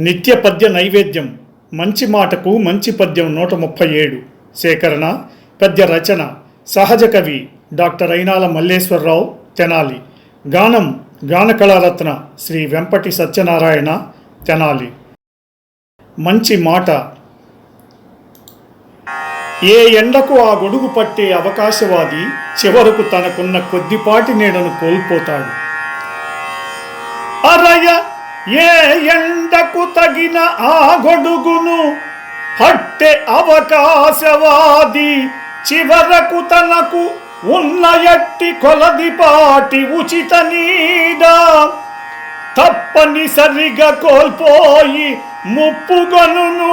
నిత్య పద్య నైవేద్యం. మంచి మాటకు మంచి పద్యం నూట ముప్పై ఏడు. సేకరణ పద్య రచన సహజ కవి డాక్టర్ అయినాల మల్లేశ్వరరావు తెనాలి. గానం గాన కళారత్న శ్రీ వెంపటి సత్యనారాయణ తెనాలి. మంచి మాట. ఏ ఎండకు ఆ గొడుగు పట్టే అవకాశవాది చివరకు తనకున్న కొద్దిపాటి నీడను కోల్పోతాడు. ఏ ఎండకు తగిన ఆ గొడుగును పట్టె అవకాశవాది చివరకు తనకు ఉన్న ఎట్టి కొలదిపాటి ఉచిత నీడ తప్పనిసరిగా కోల్పోయి ముప్పుగనును.